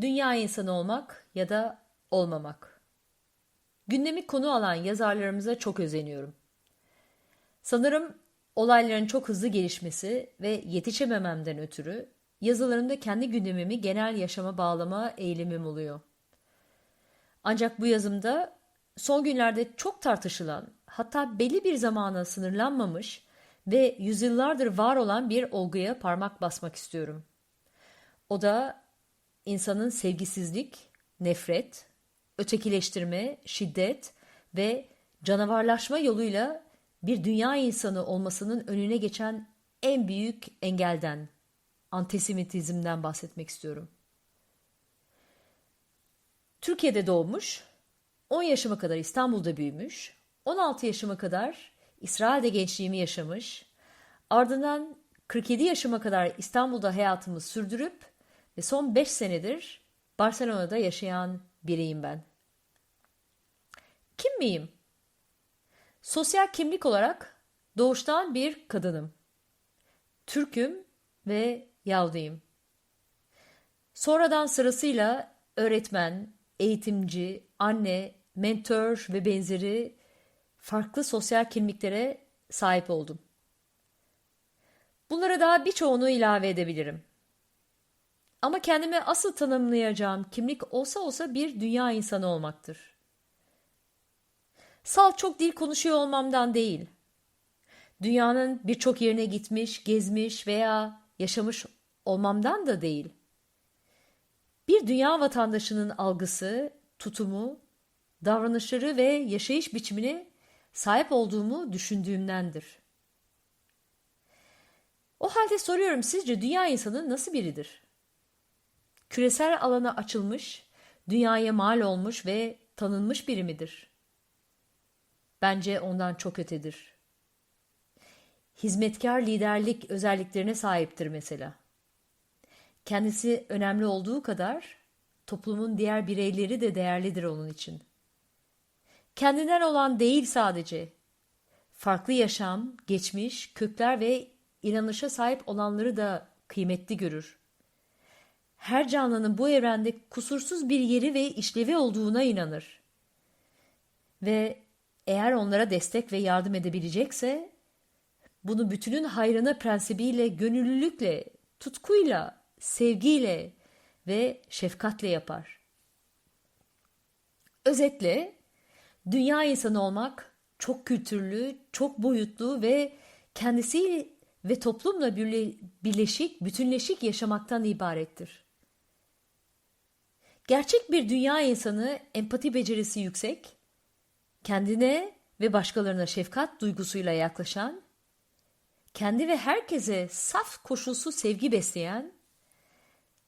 Dünya insanı olmak ya da olmamak. Gündemi konu alan yazarlarımıza çok özeniyorum. Sanırım olayların çok hızlı gelişmesi ve yetişemememden ötürü yazılarımda kendi gündemimi genel yaşama bağlama eğilimim oluyor. Ancak bu yazımda son günlerde çok tartışılan, hatta belli bir zamana sınırlanmamış ve yüzyıllardır var olan bir olguya parmak basmak istiyorum. O da insanın sevgisizlik, nefret, ötekileştirme, şiddet ve canavarlaşma yoluyla bir dünya insanı olmasının önüne geçen en büyük engelden, antisemitizmden bahsetmek istiyorum. Türkiye'de doğmuş, 10 yaşıma kadar İstanbul'da büyümüş, 16 yaşıma kadar İsrail'de gençliğimi yaşamış, ardından 47 yaşıma kadar İstanbul'da hayatımı sürdürüp ve son 5 senedir Barcelona'da yaşayan biriyim ben. Kim miyim? Sosyal kimlik olarak doğuştan bir kadınım. Türk'üm ve Yahudiyim. Sonradan sırasıyla öğretmen, eğitimci, anne, mentor ve benzeri farklı sosyal kimliklere sahip oldum. Bunlara daha birçoğunu ilave edebilirim. Ama kendime asıl tanımlayacağım kimlik olsa olsa bir dünya insanı olmaktır. Sal çok dil konuşuyor olmamdan değil. Dünyanın birçok yerine gitmiş, gezmiş veya yaşamış olmamdan da değil. Bir dünya vatandaşının algısı, tutumu, davranışları ve yaşayış biçimine sahip olduğumu düşündüğümdendir. O halde soruyorum sizce dünya insanı nasıl biridir? Küresel alana açılmış, dünyaya mal olmuş ve tanınmış biri midir? Bence ondan çok ötedir. Hizmetkar liderlik özelliklerine sahiptir mesela. Kendisi önemli olduğu kadar toplumun diğer bireyleri de değerlidir onun için. Kendinden olan değil sadece. Farklı yaşam, geçmiş, kökler ve inanışa sahip olanları da kıymetli görür. Her canlının bu evrende kusursuz bir yeri ve işlevi olduğuna inanır. Ve eğer onlara destek ve yardım edebilecekse bunu bütünün hayrına prensibiyle, gönüllülükle, tutkuyla, sevgiyle ve şefkatle yapar. Özetle dünya insanı olmak çok kültürlü, çok boyutlu ve kendisi ve toplumla birleşik, bütünleşik yaşamaktan ibarettir. Gerçek bir dünya insanı empati becerisi yüksek, kendine ve başkalarına şefkat duygusuyla yaklaşan, kendi ve herkese saf koşulsuz sevgi besleyen,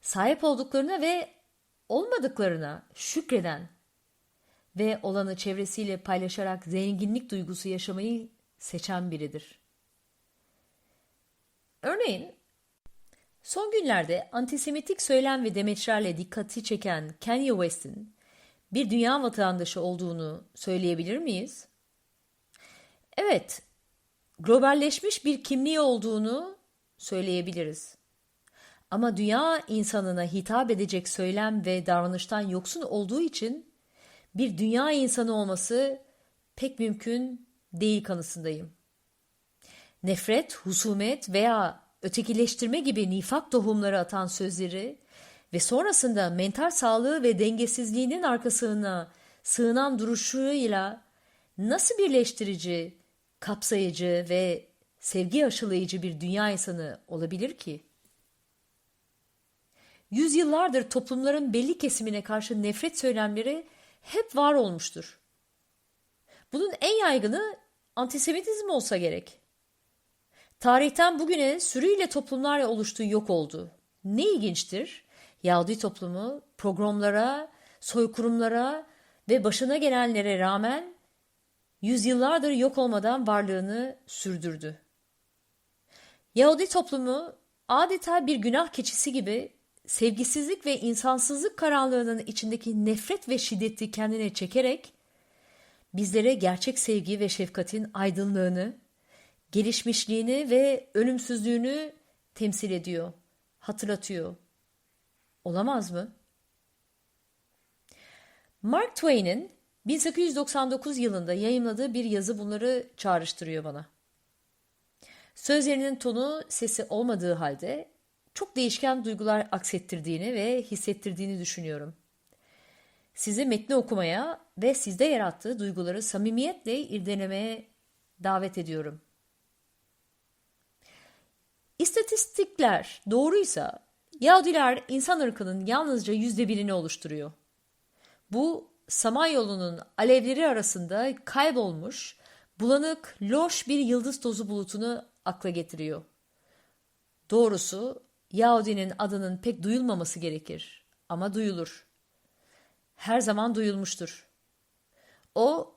sahip olduklarına ve olmadıklarına şükreden ve olanı çevresiyle paylaşarak zenginlik duygusu yaşamayı seçen biridir. Örneğin son günlerde antisemitik söylem ve demeçlerle dikkati çeken Kanye West'in bir dünya vatandaşı olduğunu söyleyebilir miyiz? Evet, globalleşmiş bir kimliği olduğunu söyleyebiliriz. Ama dünya insanına hitap edecek söylem ve davranıştan yoksun olduğu için bir dünya insanı olması pek mümkün değil kanısındayım. Nefret, husumet veya ötekileştirme gibi nifak tohumları atan sözleri ve sonrasında mental sağlığı ve dengesizliğinin arkasına sığınan duruşuyla nasıl birleştirici, kapsayıcı ve sevgi aşılayıcı bir dünya insanı olabilir ki? Yüzyıllardır toplumların belli kesimine karşı nefret söylemleri hep var olmuştur. Bunun en yaygını antisemitizm olsa gerek. Tarihten bugüne sürüyle toplumlarla oluştuğu yok oldu. Ne ilginçtir, Yahudi toplumu programlara, soykırımlara ve başına gelenlere rağmen yüzyıllardır yok olmadan varlığını sürdürdü. Yahudi toplumu adeta bir günah keçisi gibi sevgisizlik ve insansızlık karanlığının içindeki nefret ve şiddeti kendine çekerek bizlere gerçek sevgi ve şefkatin aydınlığını, gelişmişliğini ve ölümsüzlüğünü temsil ediyor, hatırlatıyor. Olamaz mı? Mark Twain'in 1899 yılında yayımladığı bir yazı bunları çağrıştırıyor bana. Sözlerinin tonu, sesi olmadığı halde çok değişken duygular aksettirdiğini ve hissettirdiğini düşünüyorum. Sizi metni okumaya ve sizde yarattığı duyguları samimiyetle irdelemeye davet ediyorum. İstatistikler doğruysa Yahudiler insan ırkının yalnızca yüzde birini oluşturuyor. Bu Samanyolu'nun alevleri arasında kaybolmuş, bulanık, loş bir yıldız tozu bulutunu akla getiriyor. Doğrusu Yahudinin adının pek duyulmaması gerekir ama duyulur. Her zaman duyulmuştur. O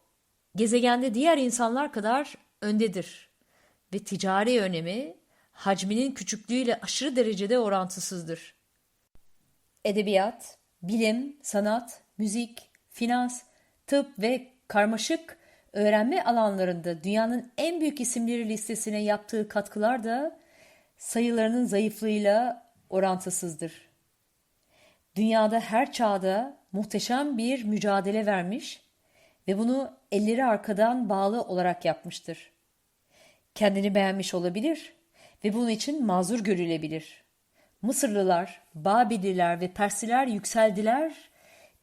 gezegende diğer insanlar kadar öndedir ve ticari önemi hacminin küçüklüğüyle aşırı derecede orantısızdır. Edebiyat, bilim, sanat, müzik, finans, tıp ve karmaşık öğrenme alanlarında dünyanın en büyük isimleri listesine yaptığı katkılar da sayılarının zayıflığıyla orantısızdır. Dünyada her çağda muhteşem bir mücadele vermiş ve bunu elleri arkadan bağlı olarak yapmıştır. Kendini beğenmiş olabilir ve bunun için mazur görülebilir. Mısırlılar, Babililer ve Persiler yükseldiler,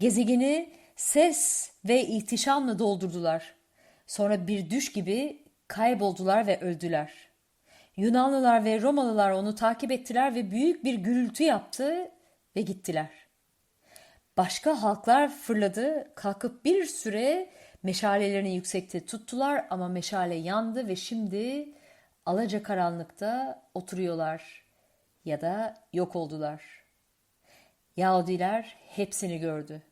gezegeni ses ve ihtişamla doldurdular. Sonra bir düş gibi kayboldular ve öldüler. Yunanlılar ve Romalılar onu takip ettiler ve büyük bir gürültü yaptı ve gittiler. Başka halklar fırladı, kalkıp bir süre meşalelerini yüksekte tuttular ama meşale yandı ve şimdi alaca karanlıkta oturuyorlar ya da yok oldular. Yahudiler hepsini gördü.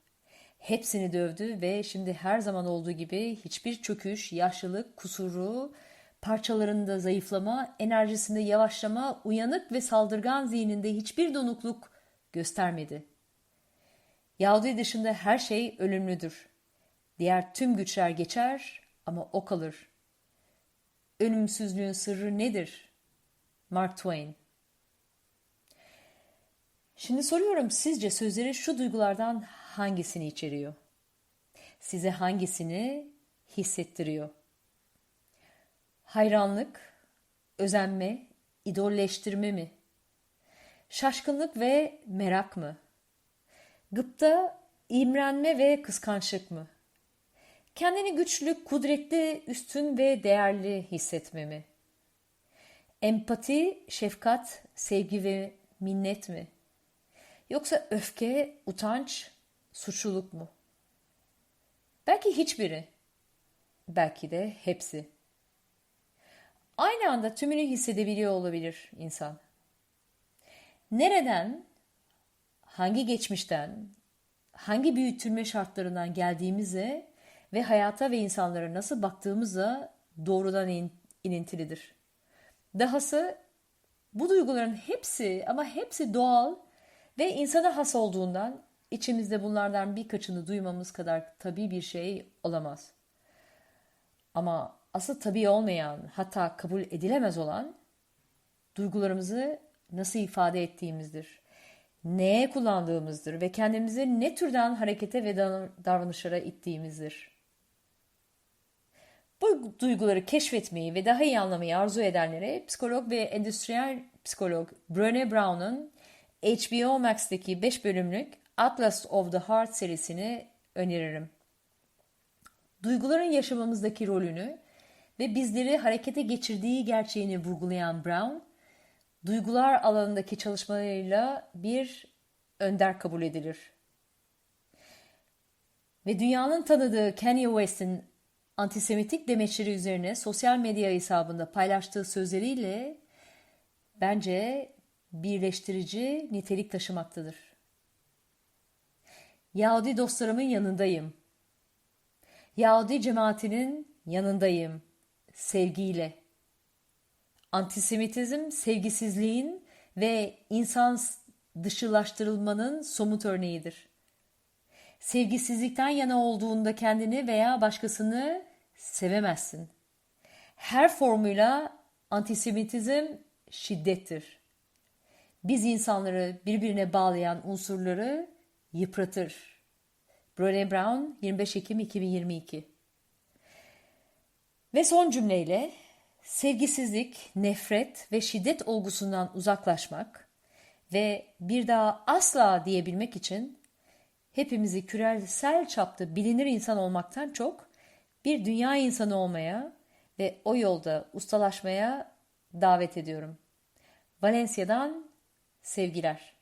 Hepsini dövdü ve şimdi her zaman olduğu gibi hiçbir çöküş, yaşlılık, kusuru, parçalarında zayıflama, enerjisinde yavaşlama, uyanık ve saldırgan zihninde hiçbir donukluk göstermedi. Yahudi dışında her şey ölümlüdür. Diğer tüm güçler geçer ama o kalır. Ölümsüzlüğün sırrı nedir? Mark Twain Şimdi soruyorum sizce sözleri şu duygulardan hangisini içeriyor? Size hangisini hissettiriyor? Hayranlık, özenme, idolleştirme mi? Şaşkınlık ve merak mı? Gıpta, imrenme ve kıskançlık mı? Kendini güçlü, kudretli, üstün ve değerli hissetme mi? Empati, şefkat, sevgi ve minnet mi? Yoksa öfke, utanç, suçluluk mu? Belki hiçbiri. Belki de hepsi. Aynı anda tümünü hissedebiliyor olabilir insan. Nereden, hangi geçmişten, hangi büyütülme şartlarından geldiğimize ve hayata ve insanlara nasıl baktığımıza doğrudan in, inintilidir. Dahası bu duyguların hepsi ama hepsi doğal ve insana has olduğundan içimizde bunlardan birkaçını duymamız kadar tabii bir şey olamaz. Ama asıl tabii olmayan, hatta kabul edilemez olan duygularımızı nasıl ifade ettiğimizdir. Neye kullandığımızdır ve kendimizi ne türden harekete ve davranışlara ittiğimizdir. Bu duyguları keşfetmeyi ve daha iyi anlamayı arzu edenlere psikolog ve endüstriyel psikolog Brené Brown'un HBO Max'teki 5 bölümlük Atlas of the Heart serisini öneririm. Duyguların yaşamamızdaki rolünü ve bizleri harekete geçirdiği gerçeğini vurgulayan Brown, duygular alanındaki çalışmalarıyla bir önder kabul edilir. Ve dünyanın tanıdığı Kanye West'in antisemitik demeçleri üzerine sosyal medya hesabında paylaştığı sözleriyle bence birleştirici nitelik taşımaktadır. Yahudi dostlarımın yanındayım. Yahudi cemaatinin yanındayım. Sevgiyle. Antisemitizm sevgisizliğin ve insan dışılaştırılmanın somut örneğidir. Sevgisizlikten yana olduğunda kendini veya başkasını sevemezsin. Her formuyla antisemitizm şiddettir. Biz insanları birbirine bağlayan unsurları yıpratır. Brené Brown 25 Ekim 2022 Ve son cümleyle sevgisizlik, nefret ve şiddet olgusundan uzaklaşmak ve bir daha asla diyebilmek için hepimizi küresel çapta bilinir insan olmaktan çok bir dünya insanı olmaya ve o yolda ustalaşmaya davet ediyorum. Valencia'dan sevgiler.